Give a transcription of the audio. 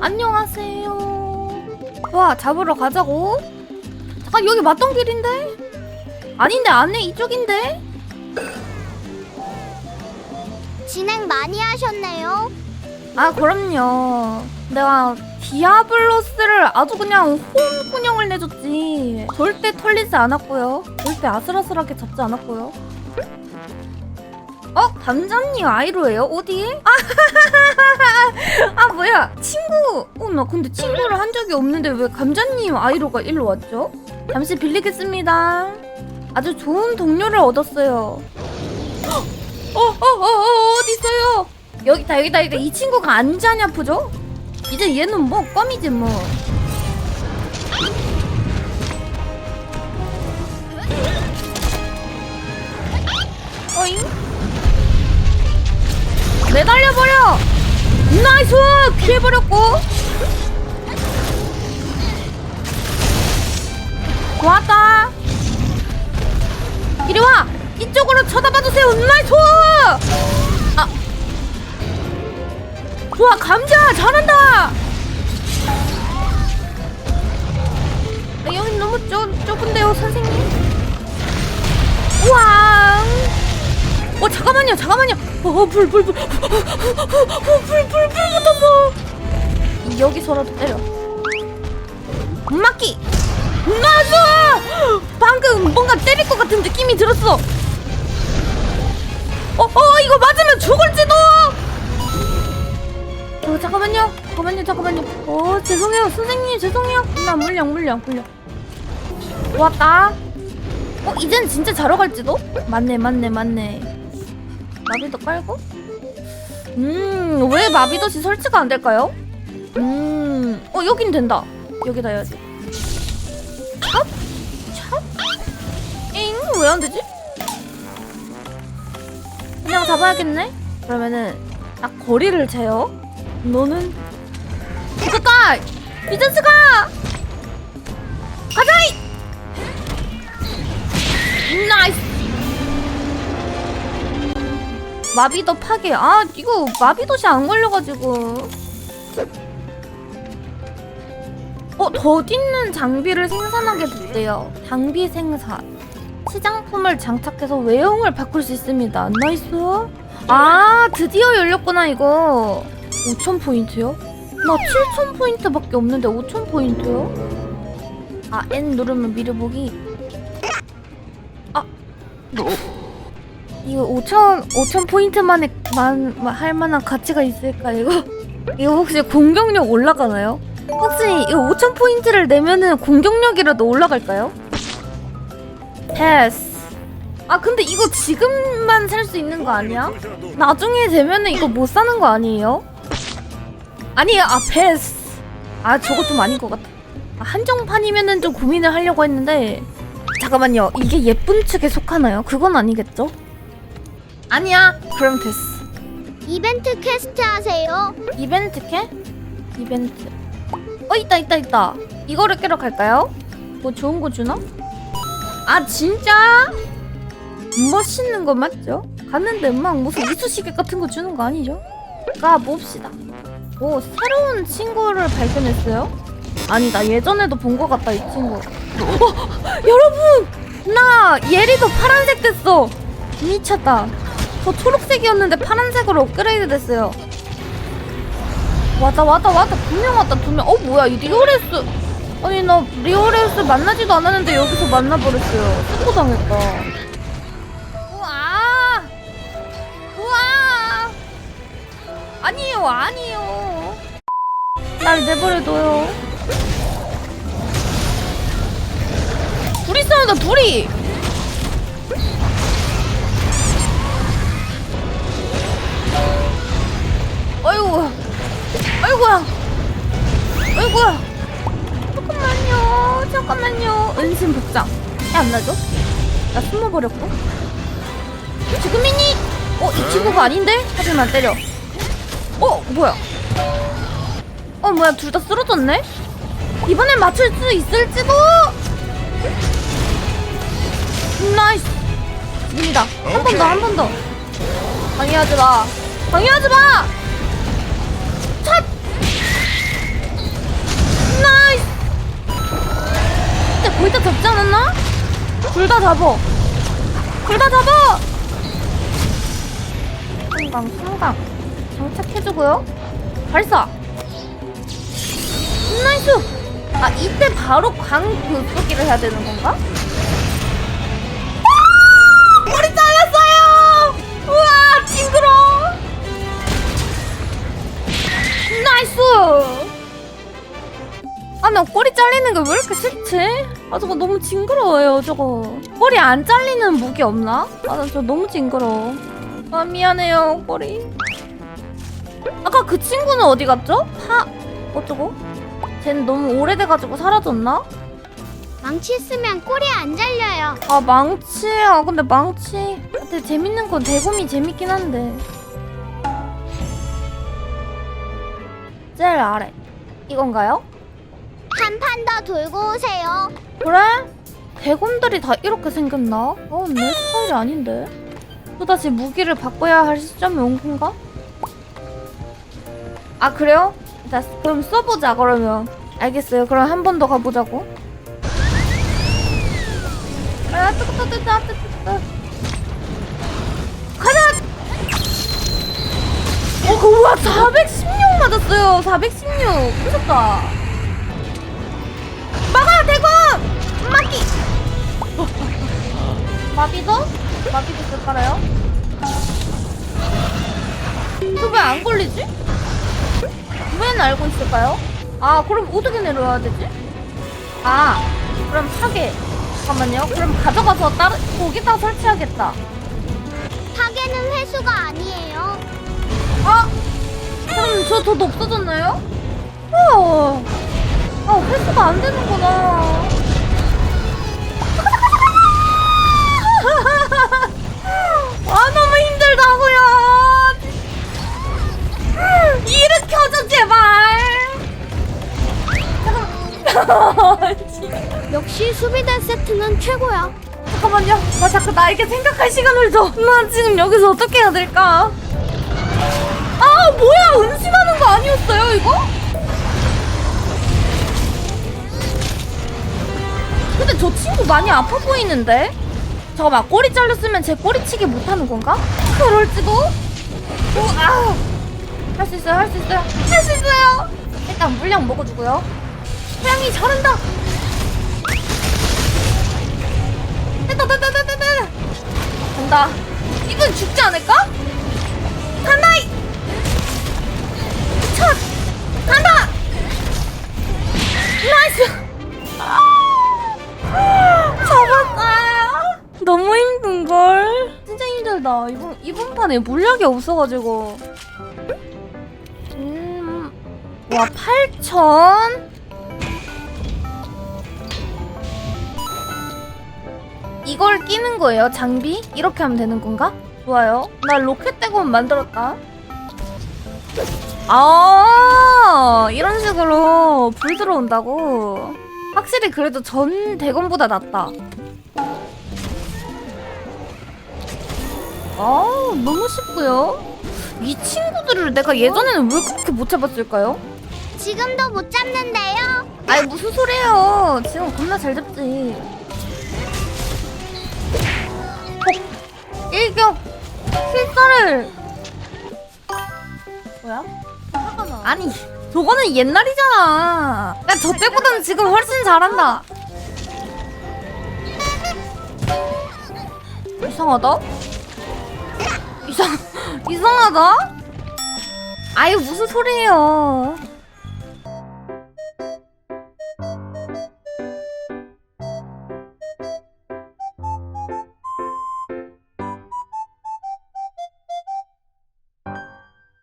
안녕하세요. 와, 잡으러 가자고. 잠깐 여기 맞던 길인데? 아닌데 안에 이쪽인데? 진행 많이 하셨네요. 아, 그럼요. 내가 디아블로스를 아주 그냥 혼군형을 내줬지. 절대 털리지 않았고요. 절대 아슬아슬하게 잡지 않았고요. 어? 감자님 아이로예요? 어디? 아, 아 뭐야 친구 어 나 근데 친구를 한 적이 없는데 왜 감자님 아이로가 일로 왔죠? 잠시 빌리겠습니다 아주 좋은 동료를 얻었어요 어 어어어 어디 있어요? 여기다 여기다 여기다 이 친구가 안 자냐 아프죠? 이제 얘는 뭐 껌이지 뭐 어잉? 매달려버려! 나이스! 피해버렸고 좋았다 이리 와! 이쪽으로 쳐다봐주세요 나이스! 아 좋아 감자 잘한다 아, 여기 너무 좁, 좁은데요 선생님 우와 어 잠깐만요 잠깐만요. 어불불불. 불불불 붙었어. 여기서라도 때려. 막기. 맞아 방금 뭔가 때릴 것 같은 느낌이 들었어. 어, 어 이거 맞으면 죽을지도! 어 잠깐만요 잠깐만요 잠깐만요. 어 죄송해요 선생님 죄송해요. 나 물량 물량 물량. 왔다. 어 이젠 진짜 자러 갈지도? 맞네 맞네 맞네 마비도 깔고? 음 왜 마비도시 설치가 안 될까요? 음 어 여긴 된다. 여기다 해야지. 찹 찹 잉 왜 안 되지? 그냥 잡아야겠네? 그러면은 딱 거리를 재요. 너는? 이겼다 미전스가! 가자이 마비도 파괴. 아 이거 마비도시 안 걸려가지고. 어 덧있는 장비를 생산하게 됐대요. 장비 생산. 시장품을 장착해서 외형을 바꿀 수 있습니다. 나이스. 아 드디어 열렸구나 이거. 5,000포인트요? 나 7,000포인트밖에 없는데 5,000포인트요? 아 N 누르면 미르보기. 아 이거 5,000 5,000포인트만에 만, 마- 할 만한 가치가 있을까 이거? 이거 혹시 공격력 올라가나요? 혹시 이거 5,000포인트를 내면은 공격력이라도 올라갈까요? 패스 아 근데 이거 지금만 살 수 있는 거 아니야? 나중에 되면은 이거 못 사는 거 아니에요? 아니에요 아 패스 아 저거 좀 아닌 것 같아 아, 한정판이면은 좀 고민을 하려고 했는데 잠깐만요 이게 예쁜 측에 속하나요? 그건 아니겠죠? 아니야 그럼 됐어 이벤트 퀘스트 하세요. 이벤트 캐? 이벤트 어 있다 있다 있다 이거를 깨러 갈까요? 뭐 좋은 거 주나? 아 진짜? 멋있는 거 맞죠? 갔는데 막 무슨 이쑤시개 같은 거 주는 거 아니죠? 가 봅시다 오 새로운 친구를 발견했어요? 아니 나 예전에도 본 거 같다 이 친구 어, 여러분 나 예리도 파란색 됐어 미쳤다 저 초록색이었는데 파란색으로 업그레이드 됐어요. 왔다 왔다 왔다. 두 명 왔다 두 명 어 뭐야 이 리오레스. 아니 나 리오레스 만나지도 않았는데 여기서 만나버렸어요. 스포 당했다. 우와! 우와! 아니에요 아니에요. 날 내버려둬요. 둘이 싸운다 둘이 아이고야? 잠깐만요 잠깐만요. 은신 복장. 야안 나죠? 나 숨어버렸고? 지금이니? 어 이 친구가 아닌데? 하지만 때려. 어 뭐야? 어 뭐야 둘 다 쓰러졌네? 이번엔 맞출 수 있을지도? 나이스. 지금이다. 한 번 더 한 번 더. 방해하지 마. 방해하지 마 잡지 않았나? 둘 다 잡어. 둘 다 잡어. 순강 순강 장착해주고요. 발사. 나이스. 아 이때 바로 광그 쏘기를 해야 되는 건가? 아! 머리 잘랐어요. 우와 징그러. 나이스. 아 나 꼬리 잘리는 게 왜 이렇게 싫지? 아 저거 너무 징그러워요 저거 꼬리 안 잘리는 무기 없나? 아 나저 너무 징그러워 아 미안해요 꼬리 아까 그 친구는 어디 갔죠? 파... 어쩌고? 쟤는 너무 오래돼가지고 사라졌나? 망치 쓰면 꼬리 안 잘려요. 아 망치야 근데 망치 근데 재밌는 건 대곰이 재밌긴 한데 제일 아래 이건가요? 한 판 더 돌고 오세요. 그래? 대곰들이 다 이렇게 생겼나? 어, 내 스타일이 아닌데. 또다시 무기를 바꿔야 할 시점이 온 건가? 아, 그래요? 자, 그럼 써보자, 그러면. 알겠어요. 그럼 한 번 더 가보자고. 아, 뜨거. 가자! 어, 그, 우와, 416 맞았어요. 416. 무섭다. 막아, 대곰! 마기! 마비도? 마비도 쓸까요? 저왜 안 걸리지? 왜 알고 있을까요? 아 그럼 어떻게 내려와야 되지? 아 그럼 파괴 잠깐만요 그럼 가져가서 다른 거기다 설치하겠다 파괴는 회수가 아니에요. 아 그럼 저 돈 없어졌나요? 우와 아 회수가 안 되는구나. 아 너무 힘들다고요. 일으켜줘 제발. 역시 수비대 세트는 최고야. 잠깐만요. 나 자꾸 나에게 생각할 시간을 줘 나 지금 여기서 어떻게 해야 될까? 아 뭐야. 은신하는 거 아니었어요 이거? 근데 저 친구 많이 아파 보이는데? 잠깐만 꼬리 잘렸으면 제 꼬리치기 못하는 건가? 그럴지도? 우아 할 수 있어요 할 수 있어요 할 수 있어요 일단 물량 먹어주고요 태양이 저른다 됐다 됐다 됐다 됐다 간다 이분 죽지 않을까? 간다 이 첫! 이번, 이번 판에 물약이 없어가지고. 음... 와 8천? 이걸 끼는 거예요 장비? 이렇게 하면 되는 건가? 좋아요. 나 로켓 대검 만들었다. 아 이런 식으로 불 들어온다고? 확실히 그래도 전 대검보다 낫다 아 너무 쉽고요. 이 친구들을 내가 예전에는 왜 그렇게 못 잡았을까요? 지금도 못 잡는데요. 아이 무슨 소리예요. 지금 겁나 잘 잡지. 어, 일격 필사를. 뭐야? 아니 저거는 옛날이잖아. 야저 때보다는 지금 훨씬 잘한다. 이상하다 이상 이상하다? 아유 무슨 소리예요